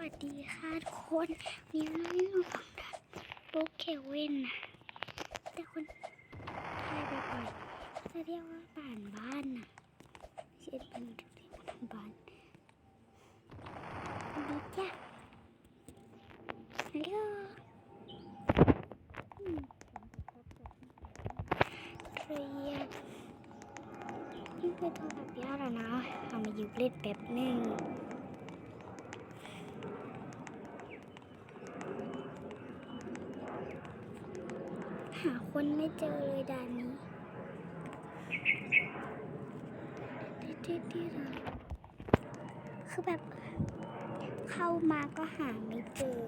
วัสดีค่ะทุกคนนี่เราอยู่กับโปเกเว่นนะแต่คนไทยบ่อยๆจะเรียกว่าบ้านบ้านนะเชียเป็นเรียกว่าบ้านสวัสดีจ้ะฮัลโหลเครียดนี่คือโทรศัพท์ย่าแล้วนะเอามาอยู่เล่นแป๊บนึง หาคน ไม่เจอเลยด่านนี้ที่ที่เราคือแบบเข้ามาก็หาไม่เจอ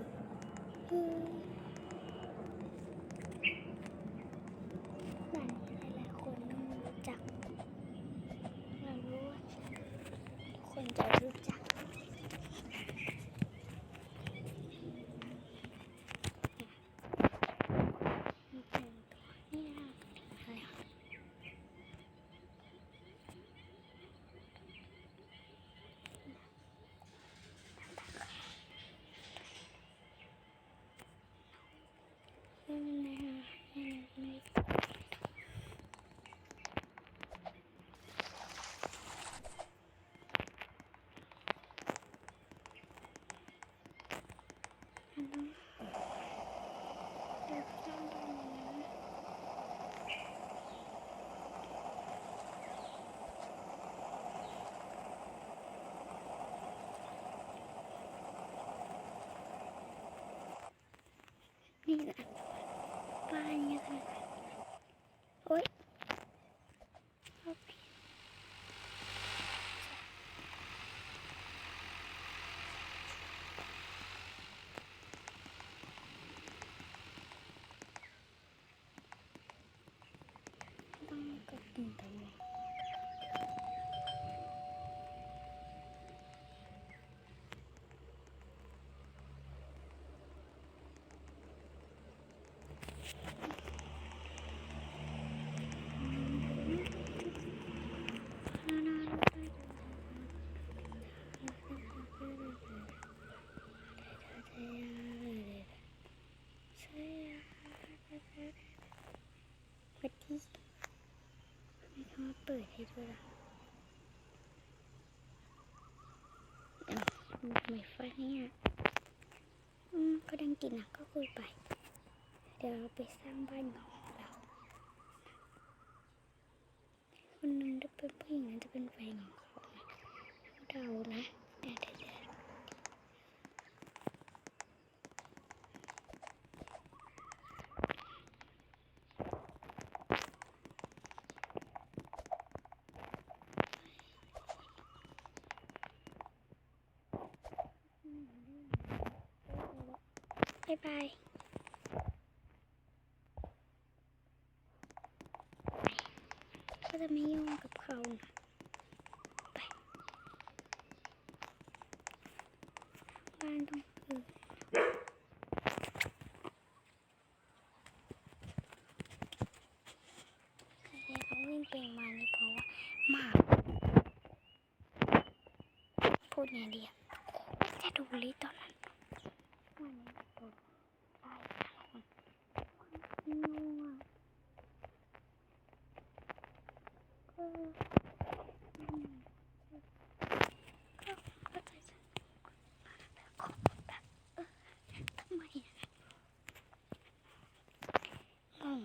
ด่านนี้หลายๆคนจักเรารู้ว่าทุกคนจะรู้จัก นี่เป็นตัวนี่นะอะไรอะ นี่นะนี่นี่อันนั้นเดี๋ยวจ้างได้นะ นี่แหละป้ายเนี่ยค่ะโอ๊ยโอ๊ยต้องกดปุ่มตรงนี้วัดที่ไม่เขาิดเลยล่ะไม่ฟังเนี่ยอืมก็ดังกินนะก็คุยไป เดี๋ยวเราไปสร้างบ้านของเรา คนหนึ่งจะเป็นผู้หญิงนั้นจะเป็นแฟนของเขานะเดานะเดี๋ยวเดี๋ยวเดี๋ยวบายบายก็จะไม่ยุ่งกับเขานะไปบ้านต้องเปิดที่เขาวิ่งไปมานี่เพราะว่าหมาพูดไงดีอะจะดูลิตอนนั้นนี้โดนไล่ คนงงอะ ก็อืมก็เข้าใจจ้ะขอแบบเออทำไมอะงง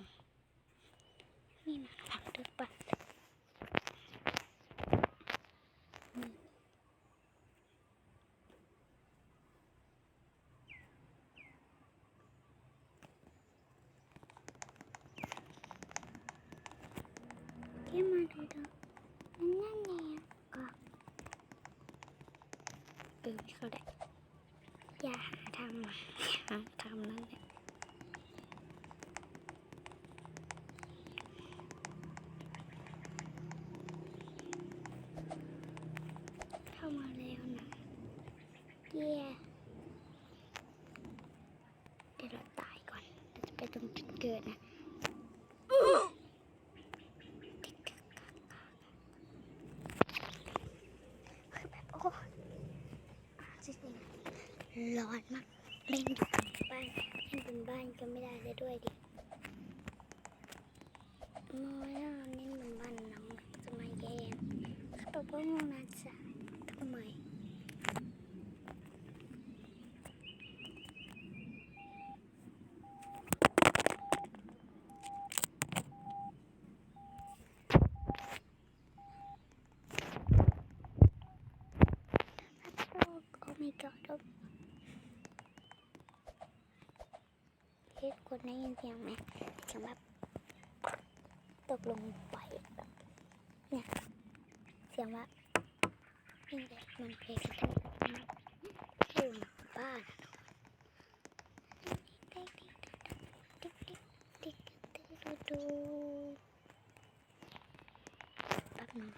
นี่นะผักดึกปัดอืม แค่มาดูดูนั่นนั่นไงก็เออไม่เข้าได้อย่าหาทำอะอย่าหาทำนั่นแหละเข้ามาแล้วนะเย่เดี๋ยวเราตายก่อนเราจะไปตรงจุดเกิดนะ คือแบบโอ้จ ร้อนมาก เล่นอยู่บนบ้านเล่นบนบ้านก็ไม่ได้เลยด้วยดิมอยเล่นบนบ้านน้องจะมาแย่งเขาบอกว่าโมนาจะทำไม โอ้ my god เฮ็ดคนได้ยินเสียงไหมเสียงแบบตกลงไปแบบเนี่ยเสียงว่านี่แหละมันเพลงที่อยู่บ้านดูแป๊บนึง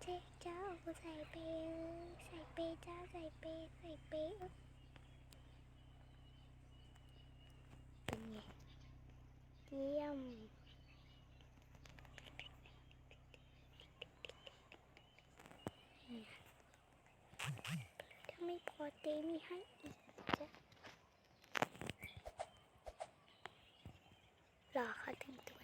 เจ๊เจ้า ใส่เปย์ใส่เปย์จ้าใส่เปย์ใส่เปย์อึ๊บเป็นไงเยี่ยมถ้าไม่พอเจมีให้อีกจ้ะรอเขาถึงตัว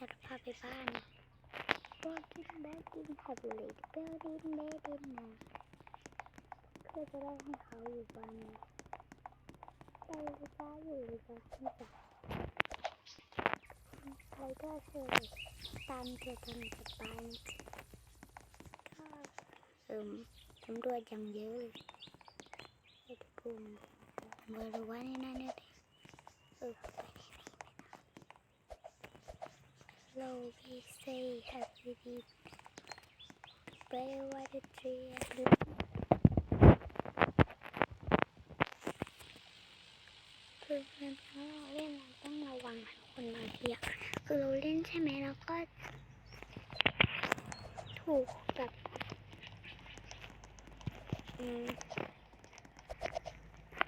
แล้วก็พาไปบ้าน Walking back in public building late at night เพื่อจะได้ให้เขาอยู่บ้านนี้ไปจ้านอยู่เลยจ้าที่จ้าใครก็เชิญตามเธอทำกับบ้านก็เอิ่มตำรวจยังเยอะเลยไอ้ที่ปุ่มเบอร์ว่าในนั้นเนี่ยเออ ไปไหนเรา we say happy deep play what the tree and the คือเวลาเราเล่นเราต้องระวังคนบางทีอะคือเราเล่นใช่ไหมแล้วก็ ถูกแบบอืม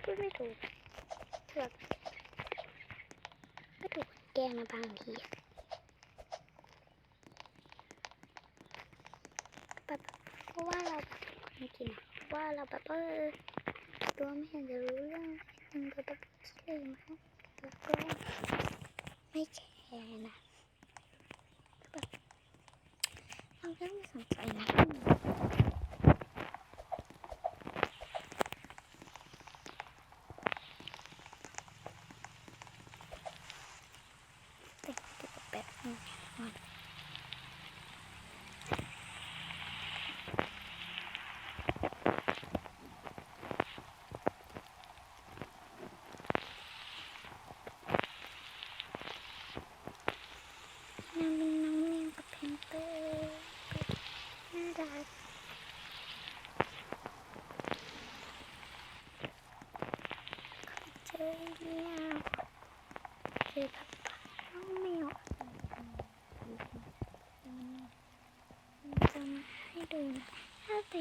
พูดไม่ถูกแบบก็ถูกแกล้งนะบางทีอะแบบเพราะว่าเรา ไม่กินว่าเราแบบเออตัวไม่เห็นจะรู้เรื่องมันก็แบบขี้ลืมฮะแล้วก็ไม่แคร์นะแบบเราก็ไม่สนใจนะแต่งตัวแบบนี้ก่อนน้องน้องเมียกับเพนเปอร์น่ารักเจอเนี่ยเจอแบบน้องแมวจะมาให้ดูนะ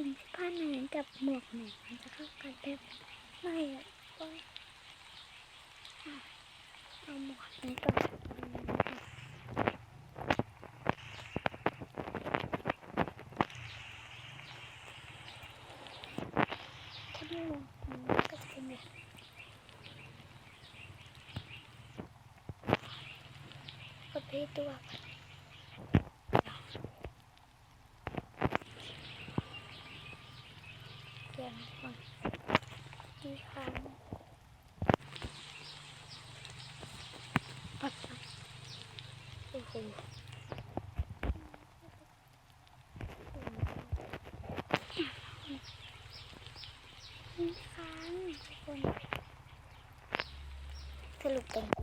ที่ผ้าหนกับหมวกหนมันจะเข้ากันแบบไม่อะก็เอาหมวกนี้ก่อนถ้าไม่หมวกนี้ก็จะเป็นแบบปตัว กันดีค่ะปักโอ้โหนี่ค่ะทุกคนสรุปเป็น